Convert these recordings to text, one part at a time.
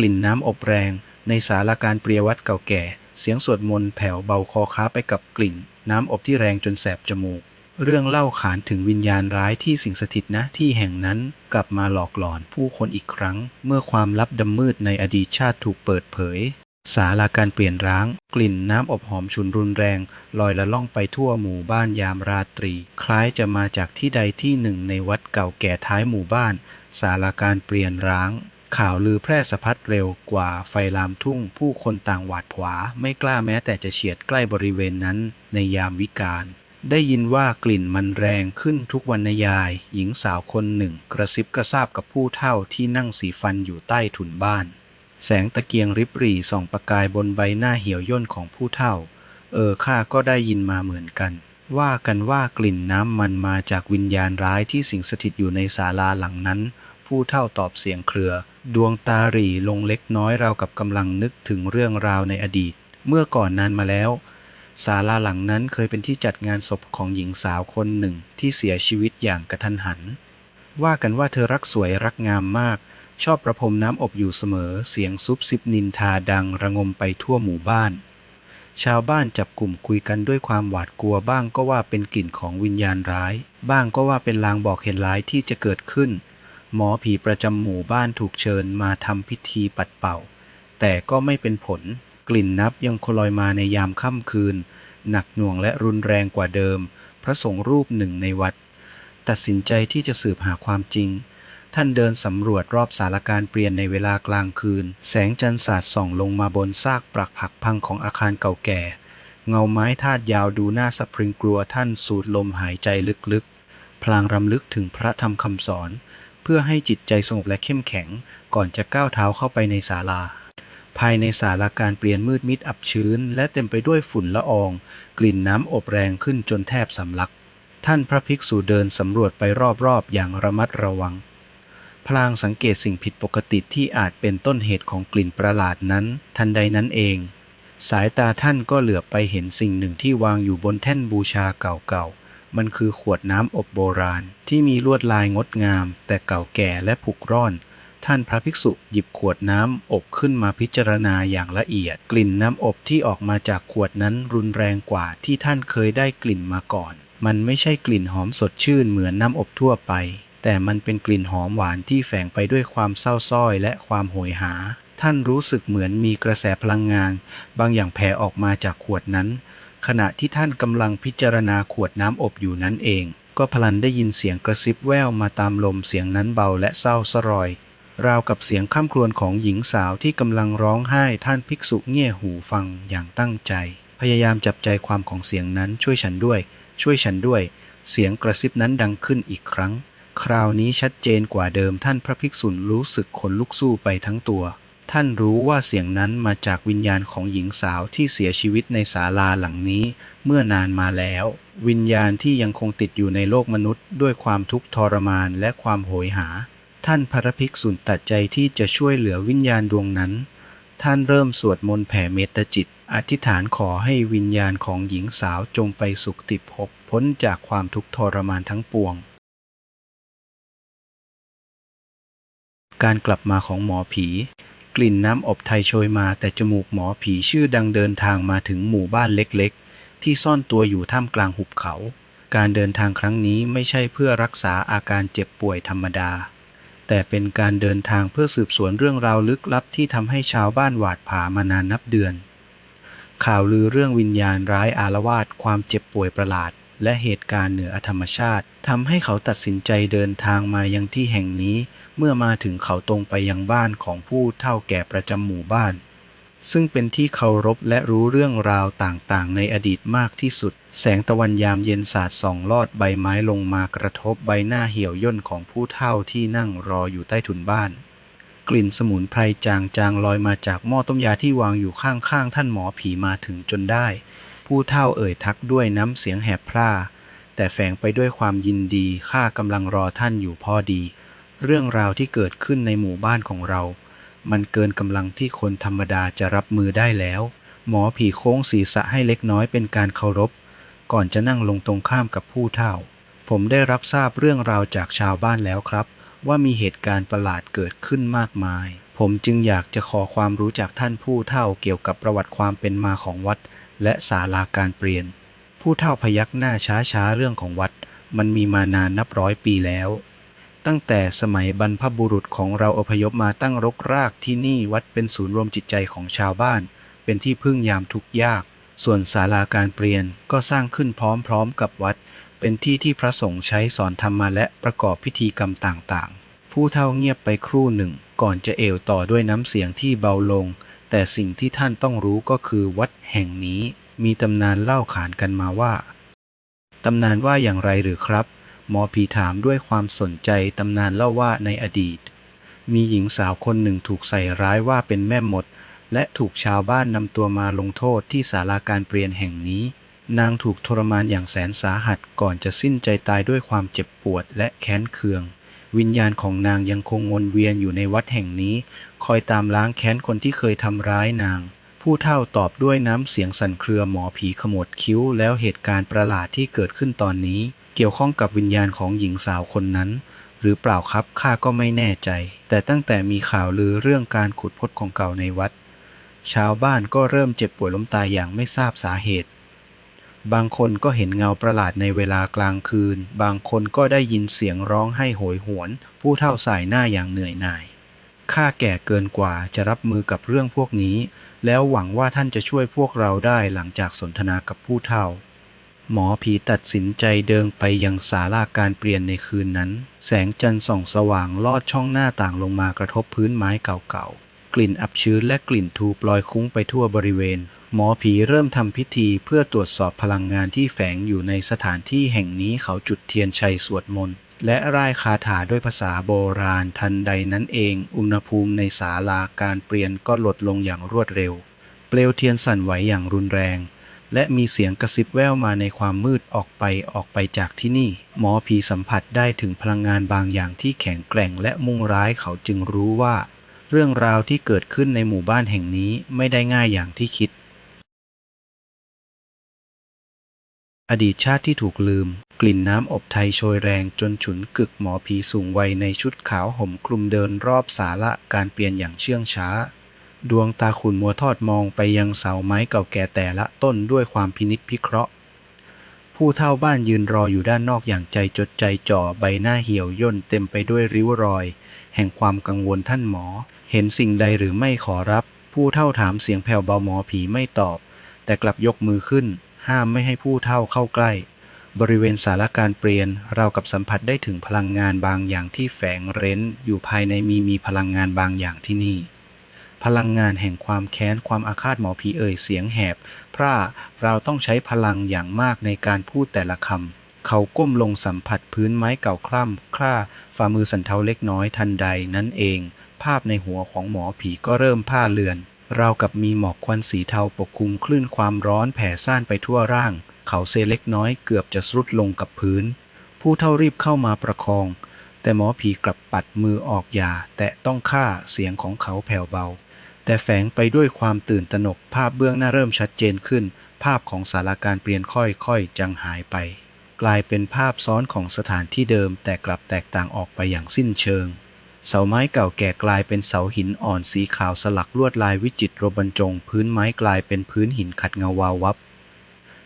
กลิ่นน้ำอบแรง ในศาลาการเปรียวัดเก่าแก่ เสียงสวดมนต์แผ่วเบาคอค้าไปกับกลิ่น น้ำอบที่แรงจนแสบจมูก เรื่องเล่าขานถึงวิญญาณร้ายที่สิงสถิตนะที่แห่งนั้นกลับมาหลอกหลอนผู้คนอีกครั้ง เมื่อความลับดำมืดในอดีตชาติถูกเปิดเผยศาลาการเปลี่ยนร้าง กลิ่นน้ำอบหอมฉุนรุนแรง ลอยละล่องไปทั่วหมู่บ้านยามราตรี คล้ายจะมาจากที่ใดที่หนึ่งในวัดเก่าแก่ท้ายหมู่บ้านศาลาการเปลี่ยนร้าง ข่าวลือแพร่สะพัดเร็วกว่าไฟลามทุ่ง ผู้คนต่างหวาดผวา ไม่กล้าแม้แต่จะเฉียดใกล้บริเวณนั้นในยามวิกาล ได้ยินว่ากลิ่นมันแรงขึ้นทุกวันนยาย หญิงสาวคนหนึ่ง กระซิบกระซาบกับผู้เฒ่าที่นั่งสีฟันอยู่ใต้ถุนบ้าน แสงตะเกียงริบหรี่ส่องประกายบนใบหน้าเหี่ยวย่นของผู้เฒ่า เออข้าก็ได้ยินมาเหมือนกันว่ากันว่ากลิ่นน้ำมันมาจากวิญญาณร้ายที่สิงสถิตอยู่ในศาลาหลังนั้น ผู้เฒ่าตอบเสียงเครือ ดวงตาหรี่ลงเล็กน้อยเรากับกำลังนึกถึงเรื่องราวในอดีต เมื่อก่อนนานมาแล้วศาลาหลังนั้นเคยเป็นที่จัดงานศพของหญิงสาวคนหนึ่งที่เสียชีวิตอย่างกระทันหัน ว่ากันว่าเธอรักสวยรักงามมาก ชอบประพรมน้ำอบอยู่เสมอ เสียงซุบซิบนินทาดังระงมไปทั่วหมู่บ้าน ชาวบ้านจับกลุ่มคุยกันด้วยความหวาดกลัวบ้างก็ว่าเป็นกลิ่นของวิญญาณร้าย บ้างก็ว่าเป็นลางบอกเหตุร้ายที่จะเกิดขึ้น หมอผีประจำหมู่บ้านถูกเชิญมาทำพิธีปัดเป่า แต่ก็ไม่เป็นผล กลิ่นนับยังคลอยมาในยามค่ำคืน หนักหน่วงและรุนแรงกว่าเดิม พระสงฆ์รูปหนึ่งในวัด ตัดสินใจที่จะสืบหาความจริง ท่านเดินสำรวจรอบสารการเปลี่ยนในเวลากลางคืน แสงจันทร์สาดส่องลงมาบนซากปรักผักพังของอาคารเก่าแก่ เงาไม้ทาดยาวดูน่าสะพรึงกลัวท่านสูดลมหายใจลึกๆ พลางรำลึกถึงพระธรรมคำสอน พื่อให้จิตใจสงบและเข้มแข็ง ก่อนจะก้าวเท้าเข้าไปในศาลา ภายในศาลาการเปลี่ยนมืดมิดอับชื้น และเต็มไปด้วยฝุ่นละออง กลิ่นน้ำอบแรงขึ้นจนแทบสำลัก ท่านพระภิกษุเดินสำรวจไปรอบๆ อย่างระมัดระวัง พลางสังเกตสิ่งผิดปกติที่อาจเป็นต้นเหตุของกลิ่นประหลาดนั้น ทันใดนั้นเอง สายตาท่านก็เหลือบไปเห็นสิ่งหนึ่งที่วางอยู่บนแท่นบูชาเก่าๆ มันคือขวดน้ำอบโบราณ ที่มีลวดลายงดงาม แต่เก่าแก่และผุกร่อน ท่านพระภิกษุหยิบขวดน้ำอบขึ้นมาพิจารณาอย่างละเอียด กลิ่นน้ำอบที่ออกมาจากขวดนั้นรุนแรงกว่าที่ท่านเคยได้กลิ่นมาก่อน มันไม่ใช่กลิ่นหอมสดชื่นเหมือนน้ำอบทั่วไป แต่มันเป็นกลิ่นหอมหวานที่แฝงไปด้วยความเศร้าส้อยและความโหยหา ท่านรู้สึกเหมือนมีกระแสพลังงาน บางอย่างแผ่ออกมาจากขวดนั้น ขณะที่ท่านกำลังพิจารณาขวดน้ำอบอยู่นั้นเอง ก็พลันได้ยินเสียงกระซิบแว่วมาตามลมเสียงนั้นเบาและเศร้าสรอย ราวกับเสียงข้ามครวญของหญิงสาวที่กำลังร้องไห้ท่านภิกษุเงี่ยหูฟังอย่างตั้งใจ พยายามจับใจความของเสียงนั้นช่วยฉันด้วย ช่วยฉันด้วย เสียงกระซิบนั้นดังขึ้นอีกครั้ง คราวนี้ชัดเจนกว่าเดิมท่านพระภิกษุรู้สึกขนลุกสู้ไปทั้งตัว ท่านรู้ว่าเสียงนั้นมาจากวิญญาณของหญิงสาวที่เสียชีวิตในศาลาหลังนี้เมื่อนานมาแล้ว วิญญาณที่ยังคงติดอยู่ในโลกมนุษย์ ด้วยความทุกข์ทรมานและความโหยหา ท่านพระภิกษุตัดใจที่จะช่วยเหลือวิญญาณดวงนั้น ท่านเริ่มสวดมนต์แผ่เมตตาจิต อธิษฐานขอให้วิญญาณของหญิงสาวจงไปสุขติภพพ้นจากความทุกข์ทรมานทั้งปวงการกลับมาของหมอผี กลิ่นน้ำอบไทยโชยมา แต่จมูกหมอผีชื่อดังเดินทางมาถึงหมู่บ้านเล็กๆ ที่ซ่อนตัวอยู่ท่ามกลางหุบเขา การเดินทางครั้งนี้ไม่ใช่เพื่อรักษาอาการเจ็บป่วยธรรมดา แต่เป็นการเดินทางเพื่อสืบสวนเรื่องราวลึกลับที่ทำให้ชาวบ้านหวาดผามานานนับเดือน ข่าวลือเรื่องวิญญาณร้ายอาละวาดความเจ็บป่วยประหลาด และเหตุการณ์เหนือธรรมชาติทำให้เขาตัดสินใจเดินทางมายังที่แห่งนี้ เมื่อมาถึงเขาตรงไปยังบ้านของผู้เฒ่าแก่ประจำหมู่บ้าน ซึ่งเป็นที่เคารพและรู้เรื่องราวต่างๆ ในอดีตมากที่สุด แสงตะวันยามเย็นสาดส่องลอดใบไม้ลงมากระทบใบหน้าเหี่ยวย่นของผู้เฒ่าที่นั่งรออยู่ใต้ถุนบ้านกลิ่นสมุนไพรจางๆลอยมาจากหม้อต้มยาที่วางอยู่ข้างๆ ท่านหมอผีมาถึงจนได้ ผู้เฒ่าเอ่ยทักด้วยน้ำเสียงแหบพร่า แต่แฝงไปด้วยความยินดีข้ากำลังรอท่านอยู่พอดี เรื่องราวที่เกิดขึ้นในหมู่บ้านของเรา มันเกินกำลังที่คนธรรมดาจะรับมือได้แล้ว หมอผีโค้งศีรษะให้เล็กน้อยเป็นการเคารพ ก่อนจะนั่งลงตรงข้ามกับผู้เฒ่า ผมได้รับทราบเรื่องราวจากชาวบ้านแล้วครับ ว่ามีเหตุการณ์ประหลาดเกิดขึ้นมากมายผมจึงอยากจะขอความรู้จากท่านผู้เฒ่าเกี่ยวกับประวัติความเป็นมาของวัด และศาลาการเปลี่ยน ผู้เฒ่าพยักหน้าช้าๆเรื่องของวัด มันมีมานานนับร้อยปีแล้ว ตั้งแต่สมัยบรรพบุรุษของเราอพยพมาตั้งรกรากที่นี่วัดเป็นศูนย์รวมจิตใจของชาวบ้าน เป็นที่พึ่งยามทุกข์ยาก ส่วนศาลาการเปลี่ยนก็สร้างขึ้นพร้อมๆกับวัด เป็นที่ที่พระสงฆ์ใช้สอนธรรมะและประกอบพิธีกรรมต่างๆ ผู้เฒ่าเงียบไปครู่หนึ่ง ก่อนจะเอ่วต่อด้วยน้ำเสียงที่เบาลง แต่สิ่งที่ท่านต้องรู้ก็คือวัดแห่งนี้มีตำนานเล่าขานกันมาว่า ตำนานว่าอย่างไรหรือครับ หมอผีถามด้วยความสนใจตำนานเล่าว่าในอดีต มีหญิงสาวคนหนึ่งถูกใส่ร้ายว่าเป็นแม่มด และถูกชาวบ้านนำตัวมาลงโทษที่ศาลาการเปลี่ยนแห่งนี้ นางถูกทรมานอย่างแสนสาหัสก่อนจะสิ้นใจตายด้วยความเจ็บปวดและแค้นเคือง วิญญาณของนางยังคงวนเวียนอยู่ในวัดแห่งนี้ คอยตามล้างแค้นคนที่เคยทำร้ายนาง ผู้เฒ่าตอบด้วยน้ำเสียงสั่นเครือหมอผีขมวดคิ้ว แล้วเหตุการณ์ประหลาดที่เกิดขึ้นตอนนี้ เกี่ยวข้องกับวิญญาณของหญิงสาวคนนั้น หรือเปล่าครับข้าก็ไม่แน่ใจ แต่ตั้งแต่มีข่าวลือเรื่องการขุดพจน์ของเก่าในวัด ชาวบ้านก็เริ่มเจ็บป่วยล้มตายอย่างไม่ทราบสาเหตุ บางคนก็เห็นเงาประหลาดในเวลากลางคืน บางคนก็ได้ยินเสียงร้องให้โหยหวน ผู้เฒ่าสายหน้าอย่างเหนื่อยหน่าย ข้าแก่เกินกว่าจะรับมือกับเรื่องพวกนี้ แล้วหวังว่าท่านจะช่วยพวกเราได้หลังจากสนทนากับผู้เฒ่า หมอผีตัดสินใจเดินไปยังศาลาการเปลี่ยนในคืนนั้น แสงจันทร์ส่องสว่างลอดช่องหน้าต่างลงมากระทบพื้นไม้เก่าๆ กลิ่นอับชื้นและกลิ่นทูปลอยคุ้งไปทั่วบริเวณ หมอผีเริ่มทำพิธีเพื่อตรวจสอบพลังงานที่แฝงอยู่ในสถานที่แห่งนี้เขาจุดเทียนชัยสวดมนต์และร่ายคาถาด้วยภาษาโบราณทันใดนั้นเอง อุณหภูมิในศาลาการเปลี่ยนก็ลดลงอย่างรวดเร็ว เปลวเทียนสั่นไหวอย่างรุนแรง และมีเสียงกระซิบแว่วมาในความมืดออกไปออกไปจากที่นี่ หมอผีสัมผัสได้ถึงพลังงานบางอย่างที่แข็งแกร่งและมุ่งร้ายเขาจึงรู้ว่า เรื่องราวที่เกิดขึ้นในหมู่บ้านแห่งนี้ไม่ได้ง่ายอย่างที่คิด อดีตชาติที่ถูกลืม กลิ่นน้ำอบไทยโชยแรงจนฉุนกึกหมอผีสูงวัยในชุดขาวห่มคลุมเดินรอบศาละการเปลี่ยนอย่างเชื่องช้า ดวงตาขุนมัวทอดมองไปยังเสาไม้เก่าแก่แต่ละต้นด้วยความพินิษพิเคราะห์ ผู้เฒ่าบ้านยืนรออยู่ด้านนอกอย่างใจจดใจจ่อใบหน้าเหี่ยวย่นเต็มไปด้วยริ้วรอย แห่งความกังวลท่านหมอ เห็นสิ่งใดหรือไม่ขอรับ ผู้เฒ่าถามเสียงแผ่วเบาหมอผีไม่ตอบ แต่กลับยกมือขึ้น ห้ามไม่ให้ผู้เฒ่าเข้าใกล้ บริเวณสารการเปลี่ยน เรากับสัมผัสได้ถึงพลังงานบางอย่างที่แฝงเร้น อยู่ภายในมีมีพลังงานบางอย่างที่นี่ พลังงานแห่งความแค้นความอาฆาตหมอผีเอ่ยเสียงแหบ พร่าเราต้องใช้พลังอย่างมากในการพูดแต่ละคำเขาก้มลงสัมผัสพื้นไม้เก่าคล่ำคร่าฝ่ามือสันเทาเล็กน้อยทันใดนั้นเอง ภาพในหัวของหมอผีก็เริ่มผ้าเลือน ราวกับมีหมอกควันสีเทาปกคลุมคลื่นความร้อนแผ่ซ่านไปทั่วร่าง เขาเซเล็กน้อยเกือบจะสรุดลงกับพื้น ผู้เท่ารีบเข้ามาประคอง แต่หมอผีกลับปัดมือออกอย่า แต่ต้องฆ่าเสียงของเขาแผ่วเบา แต่แฝงไปด้วยความตื่นตระหนกภาพเบื้องหน้าเริ่มชัดเจนขึ้น ภาพของสาราการเปลี่ยนค่อยๆจางหายไป กลายเป็นภาพซ้อนของสถานที่เดิมแต่กลับแตกต่างออกไปอย่างสิ้นเชิง เสาไม้เก่าแก่กลายเป็นเสาหินอ่อนสีขาวสลักลวดลายวิจิตรบรรจง พื้นไม้กลายเป็นพื้นหินขัดเงาวาววับ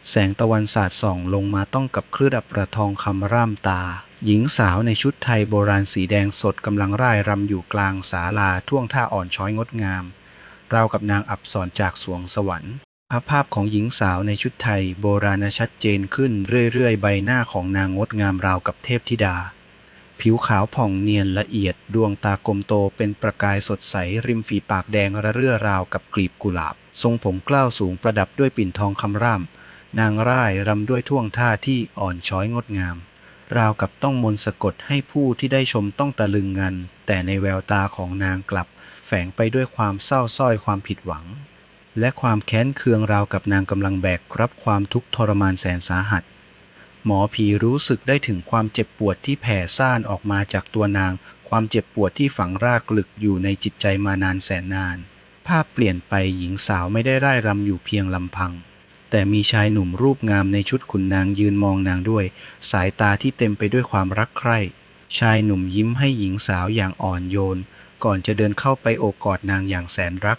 แสงตะวันสาดส่องลงมาต้องกับคลื่นอับประทองคำร่ำตา หญิงสาวในชุดไทยโบราณสีแดงสดกำลังร่ายรำอยู่กลางศาลาท่วงท่าอ่อนช้อยงดงาม ราวกับนางอับสรจากสวงสวรรค์อาภาพของหญิงสาวในชุดไทยโบราณชัดเจนขึ้นเรื่อยๆ ใบหน้าของนางงดงามราวกับเทพธิดา ผิวขาวผ่องเนียนละเอียดดวงตากลมโตเป็นประกายสดใส ริมฝีปากแดงระเรื่อราวกับกลีบกุหลาบ ทรงผมเกล้าสูงประดับด้วยปิ่นทองคำร่ำ นางร่ายรำด้วยท่วงท่าที่อ่อนช้อยงดงาม ราวกับต้องมนต์สะกดให้ผู้ที่ได้ชมต้องตะลึงงัน แต่ในแววตาของนางกลับ แฝงไปด้วยความเศร้าส้อยความผิดหวัง และความแค้นเคืองราวกับนางกำลังแบกรับความทุกข์ทรมานแสนสาหัส หมอผีรู้สึกได้ถึงความเจ็บปวดที่แผ่ซ่านออกมาจากตัวนาง ความเจ็บปวดที่ฝังรากลึกอยู่ในจิตใจมานานแสนนาน ภาพเปลี่ยนไปหญิงสาวไม่ได้ร่ายรำอยู่เพียงลำพัง แต่มีชายหนุ่มรูปงามในชุดขุนนางยืนมองนางด้วย สายตาที่เต็มไปด้วยความรักใคร่ ชายหนุ่มยิ้มให้หญิงสาวอย่างอ่อนโยน ก่อนจะเดินเข้าไปโอบกอดนางอย่างแสนรัก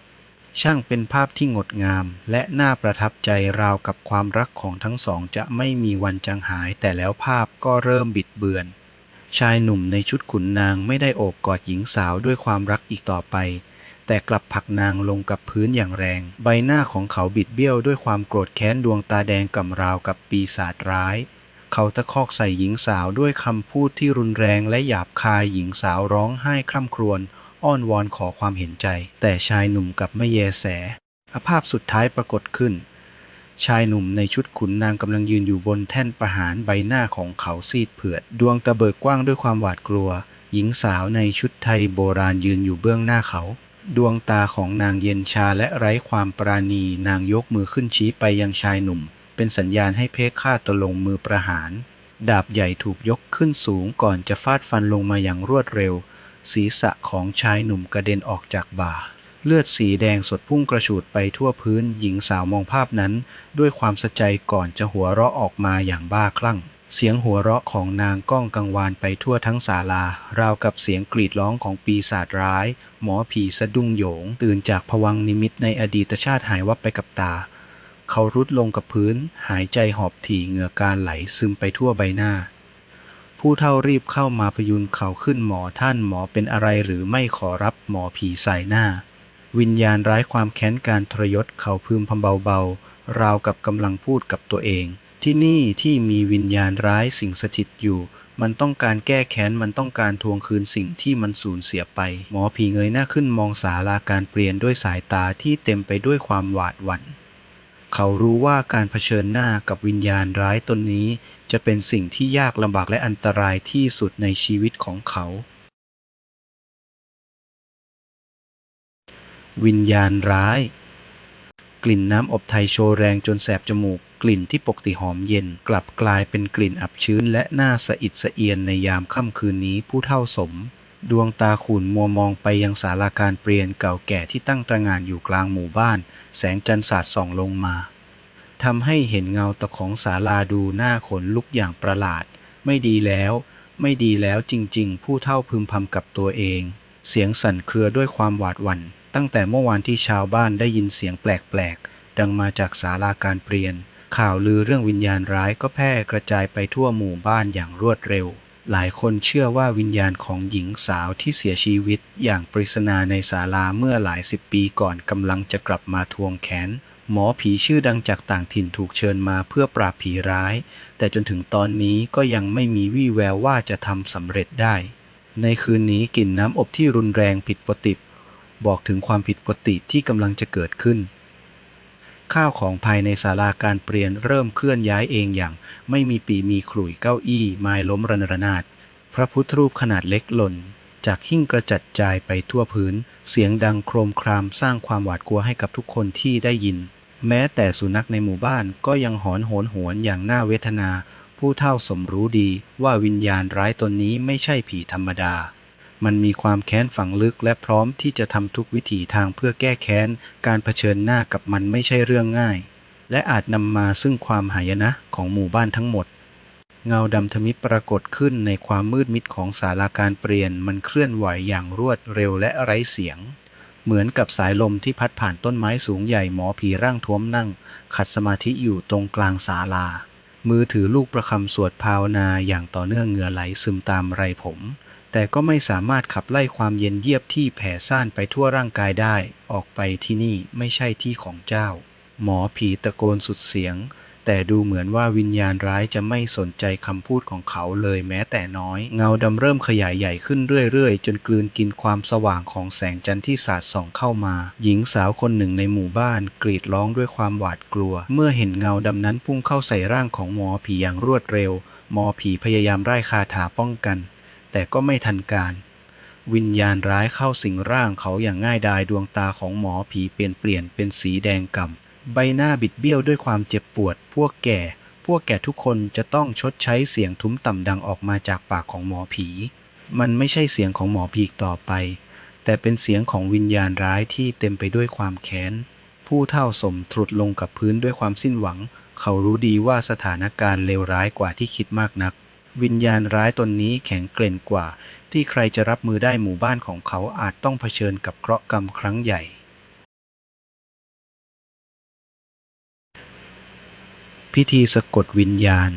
ช่างเป็นภาพที่งดงาม และน่าประทับใจราวกับความรักของทั้งสองจะไม่มีวันจางหายแต่แล้วภาพก็เริ่มบิดเบือน ชายหนุ่มในชุดขุนนางไม่ได้โอบกอดหญิงสาวด้วยความรักอีกต่อไป แต่กลับผลักนางลงกับพื้นอย่างแรง ใบหน้าของเขาบิดเบี้ยวด้วยความโกรธแค้นดวงตาแดงก่ำราวกับปีศาจร้าย เขาตะคอกใส่หญิงสาวด้วยคำพูดที่รุนแรงและหยาบคายหญิงสาวร้องไห้คร่ำครวญ อ้อนวอนขอความเห็นใจ แต่ชายหนุ่มกลับไม่แยแส อภาพสุดท้ายปรากฏขึ้น ชายหนุ่มในชุดขุนนางกำลังยืนอยู่บนแท่นประหารใบหน้าของเขาซีดเผือด ดวงตาเบิกกว้างด้วยความหวาดกลัว หญิงสาวในชุดไทยโบราณยืนอยู่เบื้องหน้าเขา ดวงตาของนางเย็นชาและไร้ความปราณีนางยกมือขึ้นชี้ไปยังชายหนุ่ม เป็นสัญญาณให้เพคฆ่าตวลงมือประหารดาบใหญ่ถูกยกขึ้นสูงก่อนจะฟาดฟันลงมาอย่างรวดเร็ว ศีรษะของชายหนุ่มกระเด็นออกจากบ่า เลือดสีแดงสดพุ่งกระฉูดไปทั่วพื้นหญิงสาวมองภาพนั้น ด้วยความสะใจก่อนจะหัวเราะออกมาอย่างบ้าคลั่ง เสียงหัวเราะของนางก้องกังวานไปทั่วทั้งศาลา ราวกับเสียงกรีดร้องของปีศาจร้าย หมอผีสะดุ้งโหยง ตื่นจากผวังนิมิตในอดีตชาติหายวับไปกับตา เขารุดลงกับพื้น หายใจหอบถี่เหงื่อการไหลซึมไปทั่วใบหน้า ผู้เฒ่ารีบเข้ามาพยุงเขาขึ้นหมอท่านหมอเป็นอะไรหรือไม่ขอรับหมอผีใส่หน้า วิญญาณร้ายความแค้นการทรยศเขาพึมพำเบาๆ ราวกับกำลังพูดกับตัวเอง ที่นี่ที่มีวิญญาณร้ายสิ่งสถิตอยู่ มันต้องการแก้แค้นมันต้องการทวงคืนสิ่งที่มันสูญเสียไป หมอผีเงยหน้าขึ้นมองศาลาการเปลี่ยนด้วยสายตาที่เต็มไปด้วยความหวาดหวั่น เขารู้ว่าการเผชิญหน้ากับวิญญาณร้ายตนนี้ จะเป็นสิ่งที่ยากลำบากและอันตรายที่สุดในชีวิตของเขา วิญญาณร้าย กลิ่นน้ำอบไทยโชแรงจนแสบจมูก กลิ่นที่ปกติหอมเย็น กลับกลายเป็นกลิ่นอับชื้นและน่าสะอิดสะเอียนในยามค่ำคืนนี้ผู้เท่าสม ดวงตาขุ่นมัวมองไปยังศาลาการเปลี่ยนเก่าแก่ที่ตั้งตระหง่านอยู่กลางหมู่บ้าน แสงจันทร์สาดส่องลงมาทำให้เห็นเงาตะของศาลาดูหน้าขนลุกอย่างประหลาด ไม่ดีแล้ว ไม่ดีแล้วจริงๆ ผู้เท่าพึมพำกับตัวเอง เสียงสั่นเครือด้วยความหวาดหวัน่น ตั้งแต่เมื่อวานที่ชาวบ้านได้ยินเสียงแปลกๆ ดังมาจากศาลาการเปลี่ยน ข่าวลือเรื่องวิญญาณร้ายก็แพร่กระจายไปทั่วหมู่บ้านอย่างรวดเร็ว หลายคนเชื่อว่าวิญญาณของหญิงสาวที่เสียชีวิตอย่างปริศนาในศาลาเมื่อหลายสิบปีก่อนกำลังจะกลับมาทวงแขน หมอผีชื่อดังจากต่างถิ่นถูกเชิญมาเพื่อปราบผีร้าย แต่จนถึงตอนนี้ก็ยังไม่มีวี่แววว่าจะทำสำเร็จได้ ในคืนนี้กลิ่นน้ำอบที่รุนแรงผิดปกติบอกถึงความผิดปกติที่กำลังจะเกิดขึ้น ข้าวของภายในศาลาการเปลี่ยนเริ่มเคลื่อนย้ายเองอย่าง ไม่มีปีมีขลุ่ยเก้าอี้ไม้ล้มระนระนาด พระพุทธรูปขนาดเล็กหล่น จากหิ้งกระจัดจายไปทั่วพื้น เสียงดังโครมครามสร้างความหวาดกลัวให้กับทุกคนที่ได้ยิน แม้แต่สุนัขในหมู่บ้านก็ยังหอนโหนหวนอย่างน่าเวทนา ผู้เท่าสมรู้ดีว่าวิญญาณร้ายตนนี้ไม่ใช่ผีธรรมดา มันมีความแค้นฝังลึกและพร้อมที่จะทำทุกวิถีทางเพื่อแก้แค้น การเผชิญหน้ากับมันไม่ใช่เรื่องง่าย และอาจนำมาซึ่งความหายนะของหมู่บ้านทั้งหมด เงาดำทมิปรากฏขึ้นในความมืดมิดของศาลาการเปลี่ยน มันเคลื่อนไหวอย่างรวดเร็วและไร้เสียง เหมือนกับสายลมที่พัดผ่านต้นไม้สูงใหญ่หมอผีร่างท้วมนั่ง ขัดสมาธิอยู่ตรงกลางศาลามือถือลูกประคำสวดภาวนาอย่างต่อเนื่องเหงื่อไหลซึมตามไรผม แต่ก็ไม่สามารถขับไล่ความเย็นเยียบที่แผ่ซ่านไปทั่วร่างกายได้ ออกไปที่นี่ไม่ใช่ที่ของเจ้า หมอผีตะโกนสุดเสียง แต่ดูเหมือนว่าวิญญาณร้ายจะไม่สนใจคำพูดของเขาเลยแม้แต่น้อย เงาดำเริ่มขยายใหญ่ขึ้นเรื่อยๆ จนกลืนกินความสว่างของแสงจันทร์ที่สาดส่องเข้ามา หญิงสาวคนหนึ่งในหมู่บ้านกรีดร้องด้วยความหวาดกลัว เมื่อเห็นเงาดำนั้นพุ่งเข้าใส่ร่างของหมอผีอย่างรวดเร็ว หมอผีพยายามไล่คาถาป้องกัน แต่ก็ไม่ทันการ วิญญาณร้ายเข้าสิงร่างเขาอย่างง่ายดายดวงตาของหมอผีเปลี่ยนเปลี่ยนเป็นสีแดงก่ำใบหน้าบิดเบี้ยวด้วยความเจ็บปวด พวกแก่ พวกแก่ทุกคนจะต้องชดใช้เสียงทุ้มต่ำดังออกมาจากปากของหมอผี มันไม่ใช่เสียงของหมอผีต่อไป แต่เป็นเสียงของวิญญาณร้ายที่เต็มไปด้วยความแค้นผู้เท่าสมทรุดลงกับพื้นด้วยความสิ้นหวัง เขารู้ดีว่าสถานการณ์เลวร้ายกว่าที่คิดมากนัก วิญญาณร้ายตนนี้แข็งเกร่งกว่า ที่ใครจะรับมือได้หมู่บ้านของเขาอาจต้องเผชิญกับเคราะห์กรรมครั้งใหญ่ พิธีสะกดวิญญาณ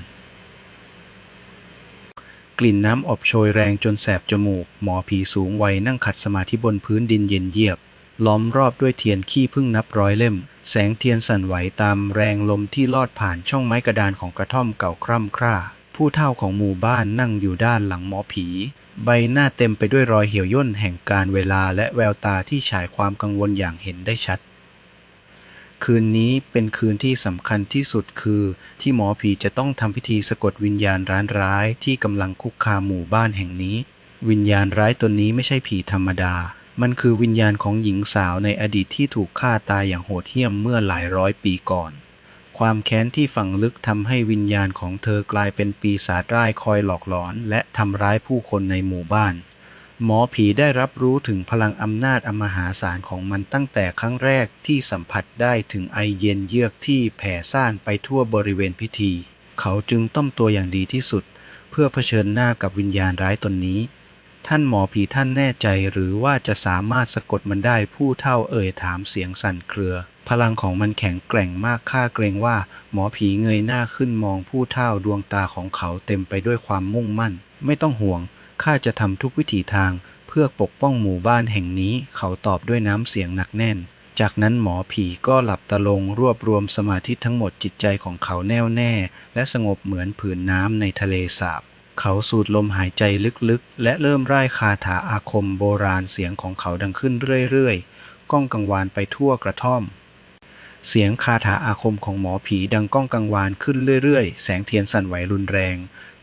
กลิ่นน้ำอบโชยแรงจนแสบจมูก หมอผีสูงวัยนั่งขัดสมาธิบนพื้นดินเย็นเยียบล้อมรอบด้วยเทียนขี้พึ่งนับร้อยเล่ม แสงเทียนสั่นไหวตามแรงลมที่ลอดผ่านช่องไม้กระดานของกระท่อมเก่าคร่ำคร่า ผู้เฒ่าของหมู่บ้านนั่งอยู่ด้านหลังหมอผี ใบหน้าเต็มไปด้วยรอยเหี่ยวย่นแห่งการเวลาและแววตาที่ฉายความกังวลอย่างเห็นได้ชัด คืนนี้เป็นคืนที่สำคัญที่สุดคือ ที่หมอผีจะต้องทำพิธีสะกดวิญญาณร้านร้ายที่กำลังคุกคามหมู่บ้านแห่งนี้ วิญญาณร้ายตนนี้ไม่ใช่ผีธรรมดา มันคือวิญญาณของหญิงสาวในอดีตที่ถูกฆ่าตายอย่างโหดเหี้ยมเมื่อหลายร้อยปีก่อน ความแค้นที่ฝังลึกทำให้วิญญาณของเธอกลายเป็นปีศาจร้ายคอยหลอกหลอน และทำร้ายผู้คนในหมู่บ้าน หมอผีได้รับรู้ถึงพลังอำนาจอมหาศาลของมันตั้งแต่ครั้งแรกที่สัมผัสได้ถึงไอเย็นเยือกที่แผ่ซ่านไปทั่วบริเวณพิธี เขาจึงต้มตัวอย่างดีที่สุด เพื่อเผชิญหน้ากับวิญญาณร้ายตนนี้ ท่านหมอผีท่านแน่ใจหรือว่าจะสามารถสะกดมันได้ผู้เท่าเอ่ยถามเสียงสั่นเครือ พลังของมันแข็งแกร่งมากข้าเกรงว่าหมอผีเงยหน้าขึ้นมองผู้เท่าดวงตาของเขาเต็มไปด้วยความมุ่งมั่น ไม่ต้องห่วงข้าจะทำทุกวิถีทาง เพื่อปกป้องหมู่บ้านแห่งนี้ เขาตอบด้วยน้ำเสียงหนักแน่น จากนั้นหมอผีก็หลับตาลงรวบรวมสมาธิทั้งหมดจิตใจของเขาแน่วแน่ และสงบเหมือนผืนน้ำในทะเลสาบเขาสูดลมหายใจลึกๆ และเริ่มร่ายคาถาอาคมโบราณเสียงของเขาดังขึ้นเรื่อยๆ ก้องกังวานไปทั่วกระท่อม เสียงคาถาอาคมของหมอผีดังก้องกังวานขึ้นเรื่อยๆ แสงเทียนสั่นไหวรุนแรง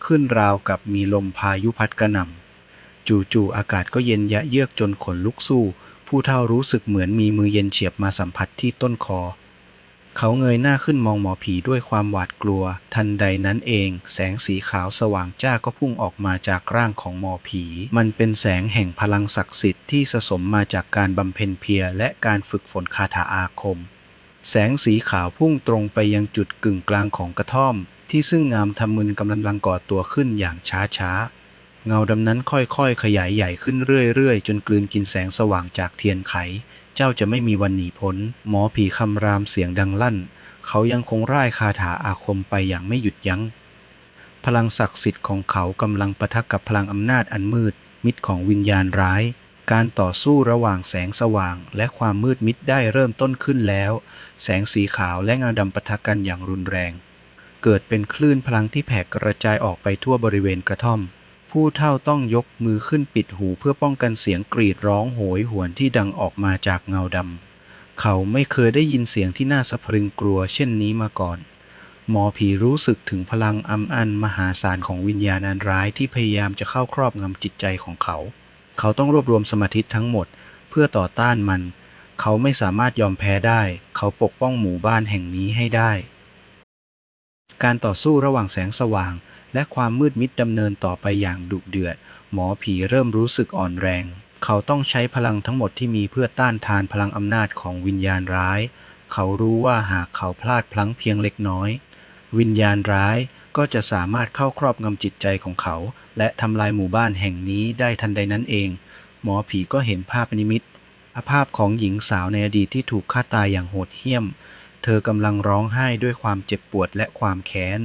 ขึ้นราวกับมีลมพายุพัดกระหน่ำจู่ๆอากาศก็เย็นยะเยือกจนขนลุกสู้ ผู้เฒ่ารู้สึกเหมือนมีมือเย็นเฉียบมาสัมผัสที่ต้นคอ เขาเงยหน้าขึ้นมองหมอผีด้วยความหวาดกลัว ทันใดนั้นเอง แสงสีขาวสว่างจ้าก็พุ่งออกมาจากร่างของหมอผี มันเป็นแสงแห่งพลังศักดิ์สิทธิ์ที่สะสมมาจากการบำเพ็ญเพียรและการฝึกฝนคาถาอาคม แสงสีขาวพุ่งตรงไปยังจุดกึ่งกลางของกระท่อม ที่ซึ่งงามทำมึนกำลังก่อตัวขึ้นอย่างช้าๆ เงาดำนั้นค่อยๆ ขยายใหญ่ขึ้นเรื่อยๆ จนกลืนกินแสงสว่างจากเทียนไข เจ้าจะไม่มีวันหนีพ้น หมอผีคำรามเสียงดังลั่น เขายังคงร่ายคาถาอาคมไปอย่างไม่หยุดยัง้ง พลังศักดิ์สิทธิ์ของเขากำลังปะทะกับพลังอำนาจอันมืดมิดของวิญญาณร้าย การต่อสู้ระหว่างแสงสว่างและความมืดมิดได้เริ่มต้นขึ้นแล้ว แสงสีขาวและเงาดำปะทะกันอย่างรุนแรง เกิดเป็นคลื่นพลังที่แผ่กระจายออกไปทั่วบริเวณกระท่อม ผู้เฒ่าต้องยกมือขึ้นปิดหูเพื่อป้องกันเสียงกรีดร้องโหยหวนที่ดังออกมาจากเงาดำ เขาไม่เคยได้ยินเสียงที่น่าสะพรึงกลัวเช่นนี้มาก่อน หมอผีรู้สึกถึงพลังอำอันมหาศาลของวิญญาณอันร้ายที่พยายามจะเข้าครอบงำจิตใจของเขา เขาต้องรวบรวมสมาธิทั้งหมด เพื่อต่อต้านมัน เขาไม่สามารถยอมแพ้ได้ เขาปกป้องหมู่บ้านแห่งนี้ให้ได้ การต่อสู้ระหว่างแสงสว่าง และความมืดมิดดำเนินต่อไปอย่างดุเดือด หมอผีเริ่มรู้สึกอ่อนแรง เขาต้องใช้พลังทั้งหมดที่มีเพื่อต้านทานพลังอำนาจของวิญญาณร้าย เขารู้ว่าหากเขาพลาดพลั้งเพียงเล็กน้อย วิญญาณร้ายก็จะสามารถเข้าครอบงำจิตใจของเขา และทำลายหมู่บ้านแห่งนี้ได้ทันใดนั้นเอง หมอผีก็เห็นภาพนิมิตภาพของหญิงสาวในอดีตที่ถูกฆ่าตายอย่างโหดเหี้ยม เธอกำลังร้องไห้ด้วยความเจ็บปวดและความแค้น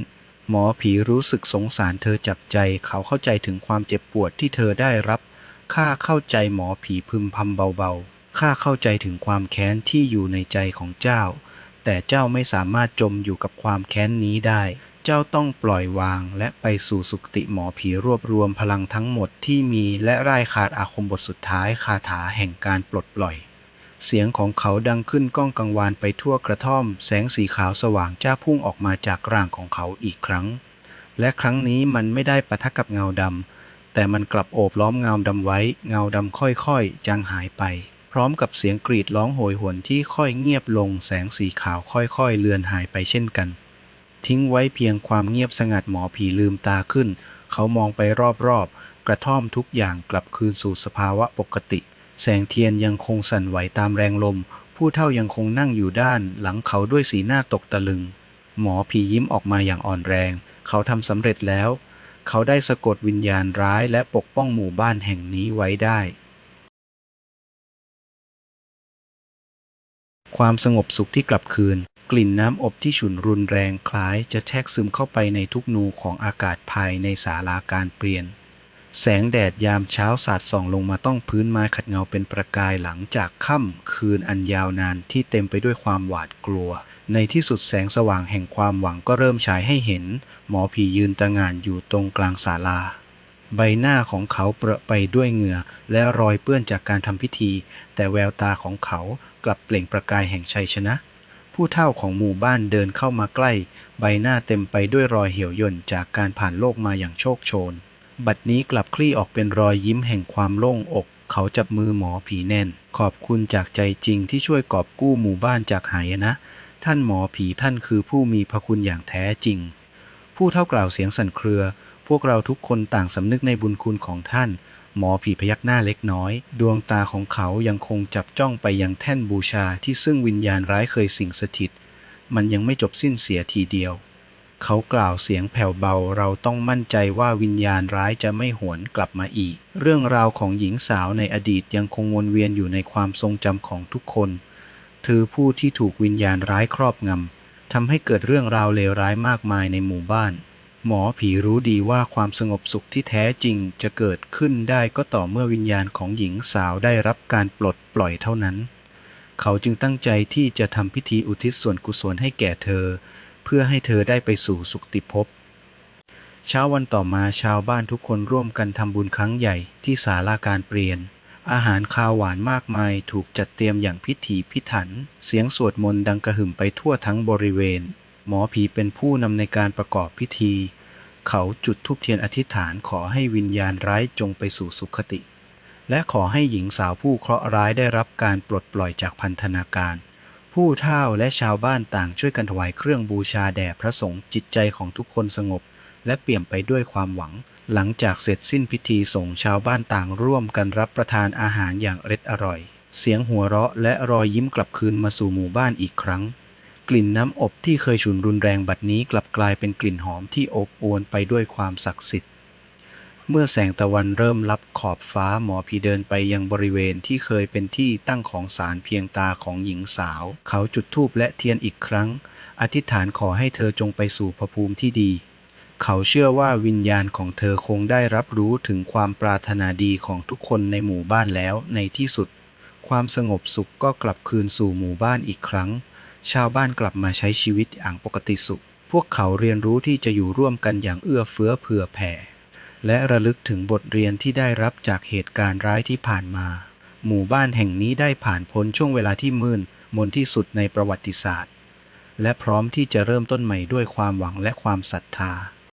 หมอผีรู้สึกสงสารเธอจับใจ เขาเข้าใจถึงความเจ็บปวดที่เธอได้รับ ข้าเข้าใจหมอผีพึมพำเบาๆ ข้าเข้าใจถึงความแค้นที่อยู่ในใจของเจ้า แต่เจ้าไม่สามารถจมอยู่กับความแค้นนี้ได้ เจ้าต้องปล่อยวาง และไปสู่สุคติหมอผีรวบรวมพลังทั้งหมดที่มีและร่ายขาดอาคมบทสุดท้ายคาถาแห่งการปลดปล่อย เสียงของเขาดังขึ้นก้องกังวานไปทั่วกระท่อม แสงสีขาวสว่างจ้าพุ่งออกมาจากร่างของเขาอีกครั้ง และครั้งนี้มันไม่ได้ปะทะกับเงาดำแต่มันกลับโอบล้อมเงาดำไว้ เงาดำค่อยๆจางหายไป พร้อมกับเสียงกรีดร้องโหยหวนที่ค่อยเงียบลง แสงสีขาวค่อยๆ เลือนหายไปเช่นกัน ทิ้งไว้เพียงความเงียบสงัดหมอผีลืมตาขึ้น เขามองไปรอบๆ กระท่อมทุกอย่างกลับคืนสู่สภาวะปกติ แสงเทียนยังคงสั่นไหวตามแรงลม ผู้เฒ่ายังคงนั่งอยู่ด้าน หลังเขาด้วยสีหน้าตกตะลึง หมอผียิ้มออกมาอย่างอ่อนแรง เขาทำสำเร็จแล้ว เขาได้สะกดวิญญาณร้ายและปกป้องหมู่บ้านแห่งนี้ไว้ได้ความสงบสุขที่กลับคืน กลิ่นน้ำอบที่ฉุนรุนแรงคล้ายจะแทรกซึมเข้าไปในทุกนูของอากาศภายในศาลาการเปลี่ยน แสงแดดยามเช้าสาดส่องลงมาต้องพื้นไม้ขัดเงาเป็นประกายหลังจากค่ำคืนอันยาวนานที่เต็มไปด้วยความหวาดกลัว ในที่สุดแสงสว่างแห่งความหวังก็เริ่มฉายให้เห็น หมอผียืนตระงานอยู่ตรงกลางศาลาใบหน้าของเขาเปรอะไปด้วยเหงื่อและรอยเปื้อนจากการทำพิธี แต่แววตาของเขากลับเปล่งประกายแห่งชัยชนะ ผู้เฒ่าของหมู่บ้านเดินเข้ามาใกล้ ใบหน้าเต็มไปด้วยรอยเหี่ยวย่นจากการผ่านโลกมาอย่างโชคโชน บัดนี้กลับคลี่ออกเป็นรอยยิ้มแห่งความโล่งอก เขาจับมือหมอผีแน่น ขอบคุณจากใจจริงที่ช่วยกอบกู้หมู่บ้านจากหายนะ ท่านหมอผีท่านคือผู้มีพระคุณอย่างแท้จริง ผู้เท่ากล่าวเสียงสั่นเครือ พวกเราทุกคนต่างสำนึกในบุญคุณของท่าน หมอผีพยักหน้าเล็กน้อย ดวงตาของเขายังคงจับจ้องไปยังแท่นบูชาที่ซึ่งวิญญาณร้ายเคยสิงสถิต มันยังไม่จบสิ้นเสียทีเดียว เขากล่าวเสียงแผ่วเบาเราต้องมั่นใจว่าวิญญาณร้ายจะไม่หวนกลับมาอีก เรื่องราวของหญิงสาวในอดีตยังคงวนเวียนอยู่ในความทรงจำของทุกคน เธอผู้ที่ถูกวิญญาณร้ายครอบงำทำให้เกิดเรื่องราวเลวร้ายมากมายในหมู่บ้าน หมอผีรู้ดีว่าความสงบสุขที่แท้จริงจะเกิดขึ้นได้ก็ต่อเมื่อวิญญาณของหญิงสาวได้รับการปลดปล่อยเท่านั้น เขาจึงตั้งใจที่จะทำพิธีอุทิศส่วนกุศลให้แก่เธอ เพื่อให้เธอได้ไปสู่สุคติภพเช้าวันต่อมาชาวบ้านทุกคนร่วมกันทำบุญครั้งใหญ่ที่ศาลาการเปลี่ยน อาหารคาวหวานมากมายถูกจัดเตรียมอย่างพิถีพิถัน เสียงสวดมนต์ดังกระหึ่มไปทั่วทั้งบริเวณ หมอผีเป็นผู้นำในการประกอบพิธี เขาจุดธูปเทียนอธิษฐานขอให้วิญญาณร้ายจงไปสู่สุคติ และขอให้หญิงสาวผู้เคราะห์ร้ายได้รับการปลดปล่อยจากพันธนาการ ผู้เฒ่าและชาวบ้านต่างช่วยกันถวายเครื่องบูชาแด่พระสงฆ์จิตใจของทุกคนสงบ และเปี่ยมไปด้วยความหวัง หลังจากเสร็จสิ้นพิธีสงฆ์ชาวบ้านต่างร่วมกันรับประทานอาหารอย่างเร็ดอร่อย เสียงหัวเราะและรอยยิ้มกลับคืนมาสู่หมู่บ้านอีกครั้ง กลิ่นน้ำอบที่เคยฉุนรุนแรงบัดนี้กลับกลายเป็นกลิ่นหอมที่อบอวลไปด้วยความศักดิ์สิทธิ์ เมื่อแสงตะวันเริ่มลับขอบฟ้าหมอผีเดินไปยังบริเวณที่เคยเป็นที่ตั้งของสารเพียงตาของหญิงสาว เขาจุดธูปและเทียนอีกครั้ง อธิษฐานขอให้เธอจงไปสู่ภภูมิที่ดี เขาเชื่อว่าวิญญาณของเธอคงได้รับรู้ถึงความปรารถนาดีของทุกคนในหมู่บ้านแล้วในที่สุด ความสงบสุขก็กลับคืนสู่หมู่บ้านอีกครั้ง ชาวบ้านกลับมาใช้ชีวิตอย่างปกติสุข พวกเขาเรียนรู้ที่จะอยู่ร่วมกันอย่างเอื้อเฟื้อเผื่อแผ่ และระลึกถึงบทเรียนที่ได้รับจากเหตุการณ์ร้ายที่ผ่านมา หมู่บ้านแห่งนี้ได้ผ่านพ้นช่วงเวลาที่มืดมนที่สุดในประวัติศาสตร์ และพร้อมที่จะเริ่มต้นใหม่ด้วยความหวังและความศรัทธา